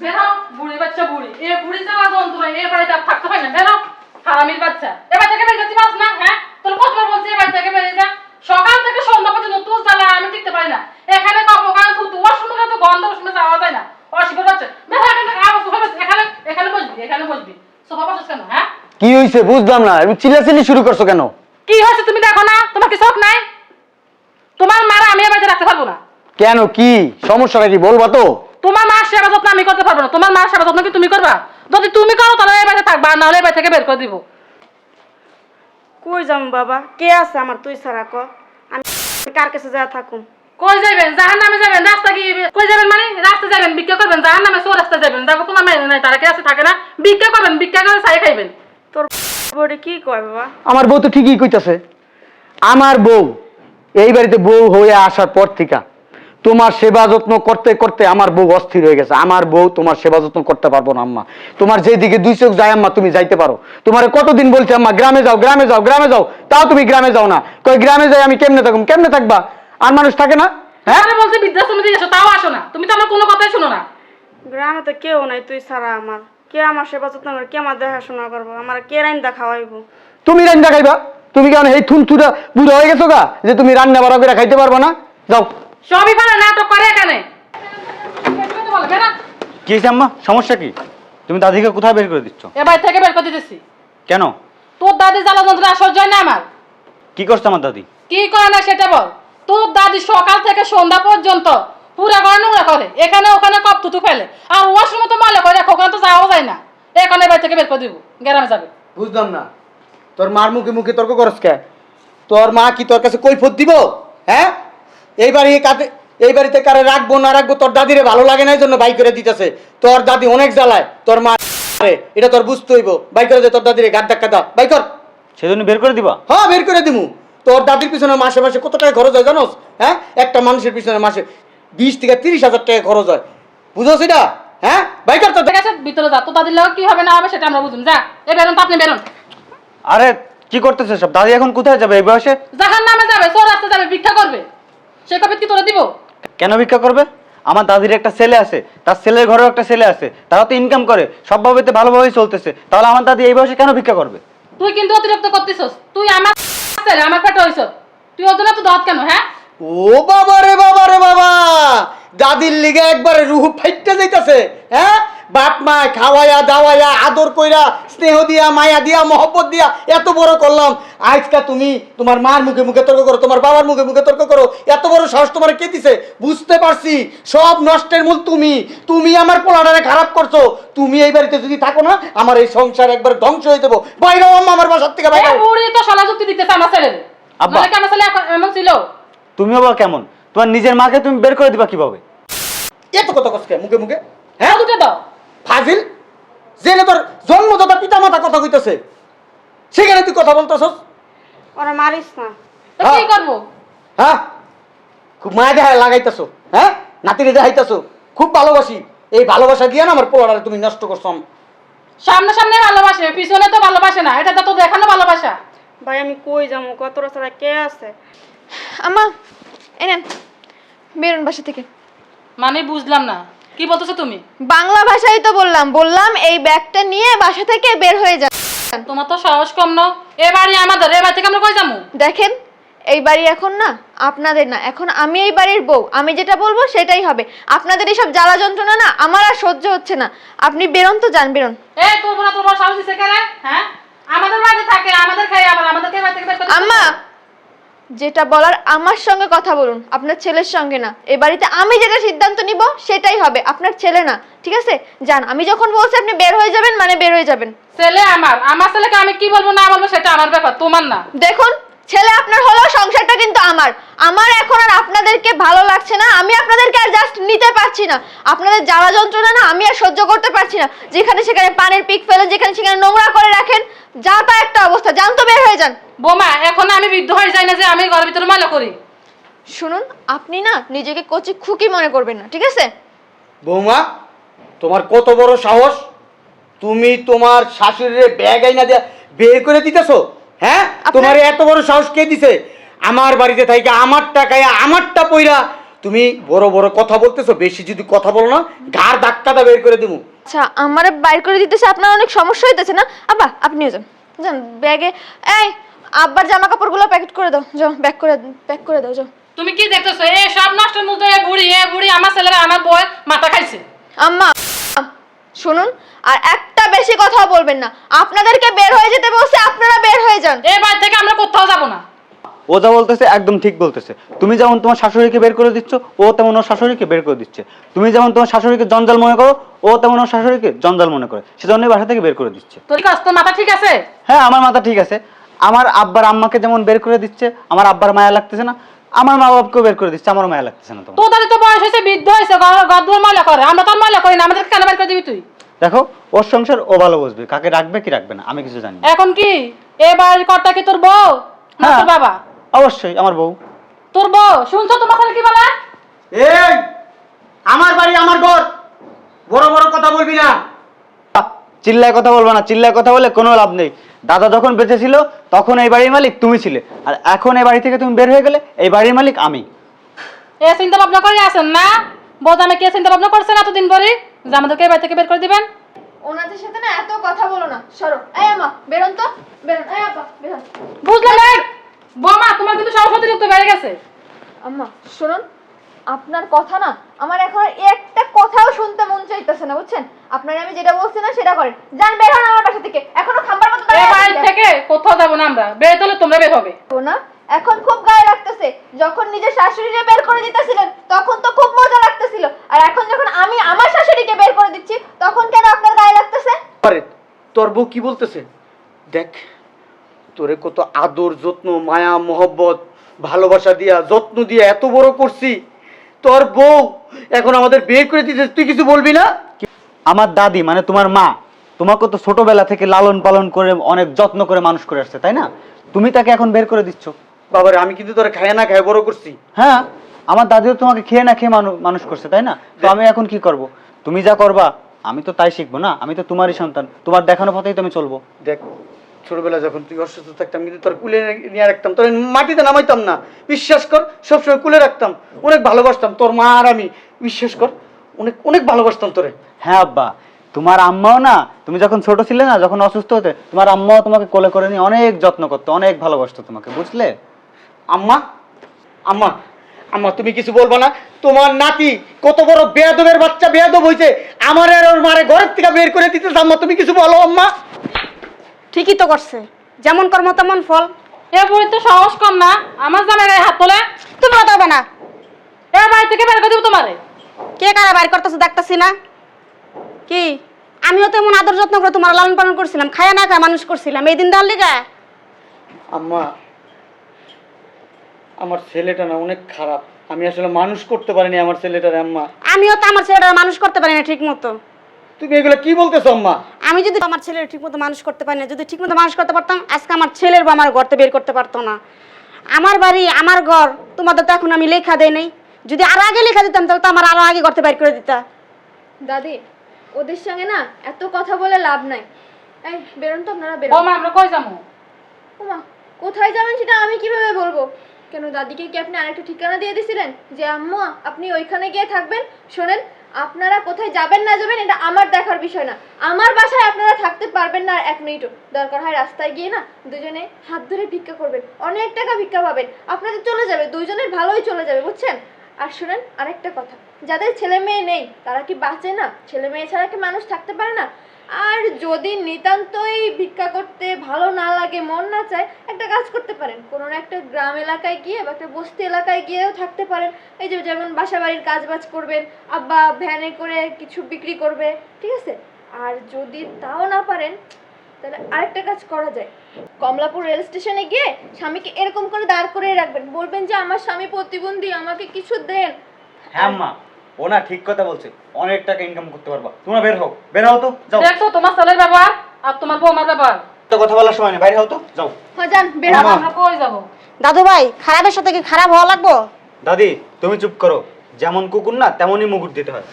বুড়ি বাচ্চা বুড়ি। এ বুড়ি যন্ত্রণা এ বাড়িতে আর থাকতে হয় না। হারামির বাচ্চা। এ বাড়ি থেকে বেরিয়ে যাচ্ছি মাস না? হ্যাঁ? তোর কতবার বলছি এ বাড়ি থেকে বেরিয়ে যা। সকাল থেকে সন্ধ্যা পর্যন্ত আমি টিকতে পারি না। এখানে কখনো কারণ তো গন্ধ শুনে যাওয়া যায় না। অসুবিধা হচ্ছে। এখান আবার সোফা বস এখানে এখানে বসবি এখানে বসবি। সোফা কেন হ্যাঁ? কি হয়েছে বুঝলাম না। তুমি চিল্লাচিল্লি শুরু করছ কেন? কি হয়েছে তুমি দেখো না? তোমার কি শখ নাই? তোমার মারা আমি এ বাড়িতে রাখতে পারব না। কেন কি? সমস্যাটা কি বলবা তো? তোমার মার সেবা যত্ন আমি করতে পারব না। তোমার মার সেবা যত্ন কি তুমি করবা? যদি তুমি করো তাহলে এই বাড়িতে থাকবা আর নাহলে এই বাড়ি থেকে বের করে দিব। কই যাম বাবা? কে আছে আমার তুই ছাড়া ক? আমি কার কাছে যা থাকুম? কই যাবেন জাহান নামে যাবেন রাস্তা কি কই যাবেন মানে? রাস্তা যাবেন ভিক্ষা করবেন? জাহান নামে সো রাস্তা যাবেন দেখো তোমার মেয়ে নাই তারা কে আছে? থাকে না। ভিক্ষা করবেন ভিক্ষা করে চাই খাইবেন। তোর বড়ি কি কয় বাবা? আমার বউ তো ঠিকই কইতাছে। আমার বউ এই বাড়িতে বউ হয়ে আসার পর থেকে তোমার সেবা যত্ন করতে করতে আমার বউ অস্থির হয়ে গেছে। আমার বউ তোমার সেবা যত্ন করতে পারব না আম্মা। তোমার যেদিকে দুই চোখ যায় আম্মা তুমি যাইতে পারো। তোমার কতদিন বলছে আম্মা গ্রামে যাও গ্রামে যাও গ্রামে যাও। তাও তুমি গ্রামে যাও না। কই গ্রামে যাই আমি কেমনে থাকুম? কেমনে থাকবা? আর মানুষ থাকে না? হ্যাঁ? বলছে বৃদ্ধাশ্রমে দিয়ে এসো তাও আসো না। তুমি তো আমার কোনো কথাই শুনো না। গ্রামে তো কেউ নাই তুই ছাড়া আমার। কে আমার সেবা যত্ন করে কে আমার দেখাশোনা করব? আমার কে রাইন্দা খাওয়াইবো? তুমি রান্না খাইবা? তুমি কেমন এই থুন থুনথুরা বুড়ো হয়ে গেছো গা যে তুমি রান্না বাড়া করে খাইতে পারব না? যাও। সবই পারে নাটক করে এখানে। কি হয়েছে আম্মা? সমস্যা কি? তুমি দাদিকে কোথায় বের করে দিচ্ছ? এ বাড়ি থেকে বের করে দিতেছি। কেন? তোর দাদি জ্বালা যন্ত্রণা সহ্য হয় না আমার? কি করছে আমার দাদি? কি করে না সেটা বল। তোর দাদি সকাল থেকে সন্ধ্যা পর্যন্ত পুরা ঘর নোংরা করে। এখানে ওখানে কপ থুতু ফেলে। আর ওয়াশরুমে তো ময়লা করে রাখো ওখানে তো যাওয়া যায় না। এখানে বাড়ি থেকে বের করে দিব। গ্রামে যাবে। বুঝলাম না। তোর মার মুখে মুখে তর্ক করস কে? তোর মা কি তোর কাছে কৈফত দিব? হ্যাঁ? এই বাড়ি কাতে এই বাড়িতে কারে রাখব না রাখব তোর দাদিরে ভালো লাগে না এই জন্য বাই করে দিতেছে। তোর দাদি অনেক জ্বালায় তোর মা এটা তোর বুঝতে হইব। বাই করে দে তোর দাদিরে গাদ ধাক্কা দাও। বাই কর। সেজন্য বের করে দিবা? হ্যাঁ বের করে দিমু। তোর দাদির পিছনে মাসে মাসে কত টাকা খরচ হয় জানোস? হ্যাঁ একটা মানুষের পিছনে মাসে বিশ থেকে তিরিশ হাজার টাকা খরচ হয়। বুঝোস এটা? হ্যাঁ বাই কর তো ঠিক আছে ভিতরে যা। তো দাদির লোক কি হবে না হবে সেটা আমরা বুঝুন। যা এ বেরোন তো আপনি বেরোন। আরে কি করতেছে সব? দাদি এখন কোথায় যাবে এই বয়সে? জাহান নামে যাবে সো রাস্তা যাবে ভিক্ষা করবে। কেন ভিক্ষা করবে? আমার দাদির একটা ছেলে আছে তার ছেলের ঘরেও একটা ছেলে আছে তারা তো ইনকাম করে সবভাবে ভালোভাবেই চলতেছে তাহলে আমার দাদি এই বয়সে কেন ভিক্ষা করবে? তুই কিন্তু অতিরিক্ত করতেছস তুই আমার ছেলে আমার পেটে হইছ তুই অতলা তো দত কেন হ্যাঁ? ও বাবা রে বাবা রে বাবা! দাদির লিগে একবারে রুহ ফাইটতে যাইতাছে হ্যাঁ? বাপ মা খাওয়াইয়া দাওয়াইয়া আদর কইরা স্নেহ দিয়া মায়া দিয়া মহব্বত দিয়া এত বড় করলাম। আজকা তুমি তোমার মার মুখে মুখে তর্ক করো তোমার বাবার মুখে মুখে তর্ক করো এত বড় সাহস তোমার কে দিছে? বুঝতে পারছি সব নষ্টের মূল তুমি। তুমি আমার পোলাটারে খারাপ করছ। তুমি এই বাড়িতে যদি থাকো না আমার এই সংসার একবার ধ্বংস হয়ে যাব। আম্মা আমার বাসার থেকে বাইরে তো সলা যুক্তি দিতেছে আমার ছেলে আব্বা। মানে আমার ছেলে এমন ছিল? তুমি আবার কেমন? তোমার নিজের মাকে তুমি বের করে দিবা কীভাবে? এত কথা কষ্ট মুখে মুখে। হ্যাঁ? হ্যাঁ দুটো দাও। ফাজিল? জেনে তোর জন্মদাতা পিতা মাতা কথা কইতেছে সেখানে তুই কথা বলতেছস? ওরা মারিস না। তো কি হ্যাঁ। করব? হ্যাঁ? খুব মায়া দেখা লাগাইতেছো হ্যাঁ? নাতিরে দেখাইতেছো খুব ভালোবাসি। এই ভালোবাসা দিয়ে না আমার পোলারে তুমি নষ্ট করছ সামনে সামনে ভালোবাসে পিছনে তো ভালোবাসে না এটা তো দেখানো ভালোবাসা। ভাই আমি কই যাব? কত ছাড়া কে আছে? আমা এনেন বেরোন বাসা থেকে। মানে বুঝলাম না। কি বলতেছো তুমি? বাংলা ভাষায় তো বললাম বললাম এই ব্যাগটা নিয়ে বাসা থেকে বের হয়ে যান তোমার তো সাহস কম না। এ বাড়ি আমাদের এ বাড়ি থেকে আমরা কই যাব? দেখেন এই বাড়ি এখন না আপনাদের না এখন আমি এই বাড়ির বউ। আমি যেটা বলব সেটাই হবে। আপনাদের এইসব জ্বালা যন্ত্রণা না আমার আর সহ্য হচ্ছে না। আপনি বেরোন তো যান বেরোন। এ সাহস দিছে কেন হ্যাঁ? আমাদের বাড়িতে থাকে আমাদের খাই আবার আমাদেরকে বাড়ি থেকে বের করে দিচ্ছে। আম্মা যেটা বলার আমার সঙ্গে কথা বলুন আপনার ছেলের সঙ্গে না। এই বাড়িতে আমি যেটা সিদ্ধান্ত নিব সেটাই হবে আপনার ছেলে না ঠিক আছে? যান আমি যখন বলছি আপনি বের হয়ে যাবেন মানে বের হয়ে যাবেন। ছেলে আমার আমার ছেলেকে আমি কি বলব না বলব সেটা আমার ব্যাপার তোমার না। দেখুন ছেলে আপনার হলো সংসারটা কিন্তু আমার। আমার এখন আর আপনাদেরকে ভালো লাগছে না আমি আপনাদেরকে আর জাস্ট নিতে পারছি না। আপনাদের জ্বালা যন্ত্রণা না আমি আর সহ্য করতে পারছি না। যেখানে সেখানে পানের পিক ফেলেন যেখানে সেখানে নোংরা করে রাখেন যা তা একটা অবস্থা। যান তো বের হয়ে যান। বোমা এখন আমি বৃদ্ধ হয়ে যাই না যে আমি ঘরের ভিতরে ময়লা করি। শুনুন আপনি না নিজেকে কচি খুকি মনে করবেন না ঠিক আছে? বৌমা তোমার কত বড় সাহস? তুমি তোমার শাশুড়ির ব্যাগ আইনা দিয়া বের করে দিতেছো হ্যাঁ? আপনার- তোমার এত বড় সাহস কে দিছে? আমার বাড়িতে থাইকে আমার টাকায় আমারটা পইরা তুমি বড় বড় কথা বলতেছো বেশি যদি কথা বলো না ঘাড় ধাক্কাটা বের করে দিবো আচ্ছা আমারে বাইর করে দিতেছে আপনার অনেক সমস্যা হইতেছে না? আবা আপনিও যান। যান ব্যাগে এই আব্বার জামা কাপড়গুলো প্যাকেট করে দাও। যাও ব্যাগ করে প্যাক করে দাও যাও। তুমি কি দেখতেছো? এ সব নষ্ট মধ্যে এ বুড়ি এ বুড়ি আমার ছেলেরা আমার বই মাথা খাইছে। আম্মা শুনুন আর একটা বেশি কথা বলবেন না। আপনাদেরকে বের হয়ে যেতে বলছে আপনারা বের হয়ে যান। এ বাড়ি থেকে আমরা কোথাও যাব না। ও যা বলতেছে একদম ঠিক বলতেছে। তুমি যেমন তোমার শাশুড়িকে বের করে দিচ্ছ ও তেমন ওর শাশুড়িকে বের করে দিচ্ছে। তুমি যেমন তোমার শাশুড়িকে জঞ্জাল মনে করো ও তেমন ওর শাশুড়িকে জঞ্জাল মনে করে। সেজন্যই বাসা থেকে বের করে দিচ্ছে। তোর কি তোর মাথা ঠিক আছে? হ্যাঁ আমার মাথা ঠিক আছে। আমার আব্বার আম্মাকে যেমন বের করে দিচ্ছে আমার আব্বার মায়া লাগতেছে না আমার মা বাবাকেও বের করে দিচ্ছে আমার মায়া লাগতেছে না তোমার। তোদের তো বয়স হয়েছে বৃদ্ধ হয়েছে গদ্দুর ময়লা করে আমরা তো ময়লা করি না আমাদের কেন বের করে দিবি তুই? দেখো ওর সংসার ও ভালো বুঝবে কাকে রাখবে কি রাখবে না আমি কিছু জানি না। এখন কি? এ বাড়ির কর্তা কি তোর বউ? না হ্যাঁ। তোর বাবা? অবশ্যই আমার বউ। তোর বউ? শুনছো তোমার ছেলে কি বলে? এই আমার বাড়ি আমার ঘর। বড় বড় কথা বলবি না। চিল্লায় কথা বলব না চিল্লায় কথা বলে কোনো লাভ নেই। দাদা যখন বেঁচে ছিল তখন এই বাড়ির মালিক তুমি ছিলে। আর এখন এই বাড়ি থেকে তুমি বের হয়ে গেলে এই বাড়ির মালিক আমি। এ চিন্তা ভাবনা করে আসেন না। বোঝামে কে চিন্তা ভাবনা করছেন এতদিন পরে যে আমাদেরকে এই বাড়ি থেকে বের করে দিবেন? ওনাদের সাথে না এত কথা বলো না। সরো। এই আম্মা বেরোন তো। বেরোন। এই আব্বা বেরোন। বুঝলেন এই? বৌমা তোমার কিন্তু অতিরিক্ত বেড়ে গেছে। আম্মা শুনুন। আপনার কথা না আমার এখন আর একটা কথাও শুনতে মন চাইতেছে না বুঝছেন? আপনার আমি যেটা বলছি না সেটা করেন। যান বের হন আমার বাসা থেকে। এখনও খাম্বার মতো দাঁড়িয়ে বাড়ি? থেকে কোথাও যাব না আমরা। বের হলে তোমরা বের হবে। তো না? এখন খুব গায়ে লাগতেছে। যখন নিজের শাশুড়িকে বের করে দিতেছিলেন তখন তো খুব মজা লাগতেছিল। আর এখন যখন আমি আমার শাশুড়িকে বের করে দিচ্ছি তখন কেন আপনার গায়ে লাগতেছে? আরে তোর বউ কি বলতেছে? দেখ তোরে কত আদর যত্ন মায়া মোহব্বত ভালোবাসা দিয়া যত্ন দিয়া এত বড় করছি। তোর বউ এখন আমাদের বের করে দিতে তুই কিছু বলবি না? আমার দাদি মানে তোমার মা তোমাকে তো ছোটবেলা থেকে লালন পালন করে অনেক যত্ন করে মানুষ করে আসছে তাই না? তুমি তাকে এখন বের করে দিচ্ছ। বাবারে আমি কিন্তু তোরে খায় না খায় বড় করছি। হ্যাঁ আমার দাদিও তোমাকে খেয়ে না খেয়ে মানুষ করছে তাই না? তো আমি এখন কি করব? তুমি যা করবা আমি তো তাই শিখব না? আমি তো তোমারই সন্তান তোমার দেখানো পথেই তো আমি চলবো। দেখ ছোটবেলা যখন তুই অসুস্থ থাকতাম কিন্তু তোর কুলে নিয়ে রাখতাম। তোর মাটিতে নামাইতাম না। বিশ্বাস কর সবসময় কুলে রাখতাম। অনেক ভালোবাসতাম। তোর মা আর আমি বিশ্বাস কর অনেক অনেক ভালোবাসতাম তোরে। হ্যাঁ আব্বা তোমার আম্মাও না তুমি যখন ছোট ছিলে না যখন অসুস্থ হতে তোমার আম্মাও তোমাকে কোলে করে নিয়ে অনেক যত্ন করতো অনেক ভালোবাসতো তোমাকে বুঝলে? আম্মা আম্মা আম্মা তুমি কিছু বলব না? তোমার নাতি কত বড় বেয়াদবের বাচ্চা বেয়াদব হইছে। আমার আর ওর মারে ঘরের থেকে বের করে দিতে আম্মা তুমি কিছু বলো আম্মা। ঠিকই তো করছে। যেমন কর্ম তেমন ফল। এ বুড়ি তো সাহস কম না। আমার জামাই গায়ে হাত তোলে তুমি কথা হবে না। এ বাড়ি থেকে বের করে দিব তোমারে। কে কারা বাইর করতেছে দেখতেছি না। কি? আমিও তো এমন আদর যত্ন করে তোমার লালন পালন করছিলাম খায়া না খায় মানুষ করছিলাম। এই দিন দেওয়ার লিগা? আম্মা আমার ছেলেটা না অনেক খারাপ। আমি আসলে মানুষ করতে পারিনি আমার ছেলেটারে আম্মা। আমিও তো আমার ছেলেটা মানুষ করতে পারি না ঠিক মতো তুমি এগুলো কি বলতেছো আম্মা? আমি যদি আমার ছেলের ঠিক মতো মানুষ করতে পারি না যদি ঠিক মতো মানুষ করতে পারতাম আজকে আমার ছেলের বা আমার ঘরতে বের করতে পারতো না। আমার বাড়ি আমার ঘর তোমাদের তো এখন আমি লেখা দেই নাই। যদি আরও আগে লেখা দিতাম তাহলে তো আমার আরও আগে ঘরতে বের করে দিতা। দাদি ওদের সঙ্গে না এত কথা বলে লাভ নাই। এই বেরোন তো আপনারা বেরোন। আমরা কই যাব? ওমা কোথায় যাবেন সেটা আমি কীভাবে কেন দাদিকে কি আপনি আরেকটা ঠিকানা দিয়ে দিয়েছিলেন? যে, আম্মু, আপনি ওইখানে গিয়ে থাকবেন। শোনেন, আপনারা কোথায় যাবেন না যাবেন, এটা আমার দেখার বিষয় না। আমার বাসায় আপনারা থাকতে পারবেন না এক মিনিটও। দরকার হয় রাস্তায় গিয়ে না দুজনে হাত ধরে ভিক্ষা করবেন। অনেক টাকা ভিক্ষা পাবেন। আপনাদের চলে যাবে দুজনের ভালোই চলে যাবে, বুঝছেন? আর শুনেন, আরেকটা কথা। যাদের ছেলে মেয়ে নেই, তারা কি বাঁচে না? ছেলে মেয়ে ছাড়া কি মানুষ থাকতে পারে না? আর যদি নিতান্তই ভিক্ষা করতে ভালো না লাগে, মন না চায়, একটা কাজ করতে পারেন। কোনো না একটা গ্রাম এলাকায় গিয়ে বা একটা বস্তি এলাকায় গিয়েও থাকতে পারেন। এই যে যেমন বাসা বাড়ির কাজ বাজ করবেন, আব্বা ভ্যানে করে কিছু বিক্রি করবে, ঠিক আছে? আর যদি তাও না পারেন তাহলে আরেকটা কাজ করা যায়। কমলাপুর রেল স্টেশনে গিয়ে স্বামীকে এরকম করে দাঁড় করে রাখবেন। বলবেন যে আমার স্বামী প্রতিবন্ধী আমাকে কিছু দেন। হ্যাঁ আম্মা ও না ঠিক কথা বলছে। অনেক টাকা ইনকাম করতে পারবা। তোমরা বের হও। বের হও তো। যাও। দেখছ তোমার ছেলের ব্যবহার আর তোমার বৌমার ব্যবহার তো কথা বলার সময় নেই। বাইরে হও তো। যাও। হ্যাঁ যান বের হন। আমরা কই যাব? দাদু ভাই খারাপের সাথে কি খারাপ হওয়া লাগবো? দাদি তুমি চুপ করো। যেমন কুকুর না তেমনই মুগুর দিতে হয়।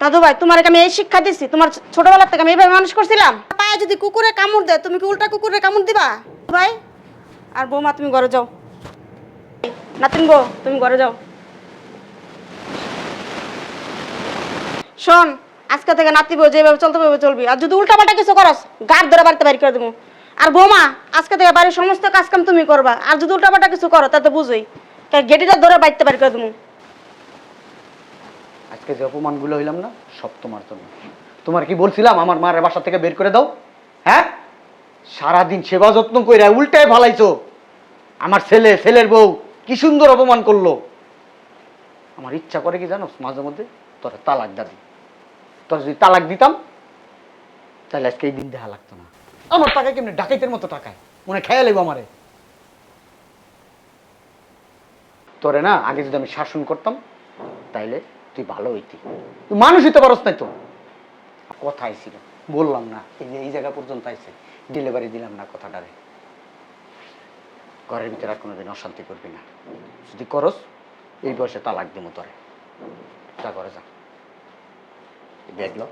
দাদু ভাই তোমার আমি এই শিক্ষা দিছি। তোমার ছোটবেলার থেকে আমি এইভাবে মানুষ করছিলাম। পায়ে যদি কুকুরে কামড় দেয় তুমি কি উল্টা কুকুরে কামড় দিবা? ভাই আর বৌমা তুমি ঘরে যাও। নাতিন গো তুমি ঘরে যাও। শোন আজকে থেকে নাতি বউ যেভাবে চলতে পারবে চলবি। আর যদি উল্টা পাল্টা কিছু করস গাড় ধরে বাড়িতে বাইর করে দেবো। আর বৌমা আজকে থেকে বাড়ির সমস্ত কাজকাম তুমি করবা। আর যদি উল্টা পাল্টা কিছু করো তাতে বুঝোই। গেটিটা ধরে বাড়িতে বাইর করে দেবো। আজকে যে অপমানগুলো হইলাম না, সব তোমার জন্য। তোমার কি বলছিলাম, আমার মায়ের বাসা থেকে বের করে দাও? হ্যাঁ? সারাদিন সেবা যত্ন কইরা উল্টায় ফালাইছো। আমার ছেলে, ছেলের বউ, কি সুন্দর অপমান করল। আমার ইচ্ছা করে কি জানো মাঝে মধ্যে তোর তালাক দাদি তোর যদি তালাক দিতাম, তাহলে আজকে এই দিন দেখা লাগতো না। আমার টাকায় কেমনি ডাকাইতের মতো টাকায়? মনে খেয়াল লাগবো আমারে। তোরে না, আগে যদি আমি শাসন করতাম, তাইলে তুই ভালো হইতি। তুই মানুষ হইতে পারস নাই তো। কথা আইছিল। বললাম না এই যে এই জায়গা পর্যন্ত আইছে ডেলিভারি দিলাম না কথাটারে। ঘরের ভিতরে আর কোনোদিন অশান্তি করবি না। যদি করস এই বয়সে তালাক দিব তোরে। যা করে যা। দেখল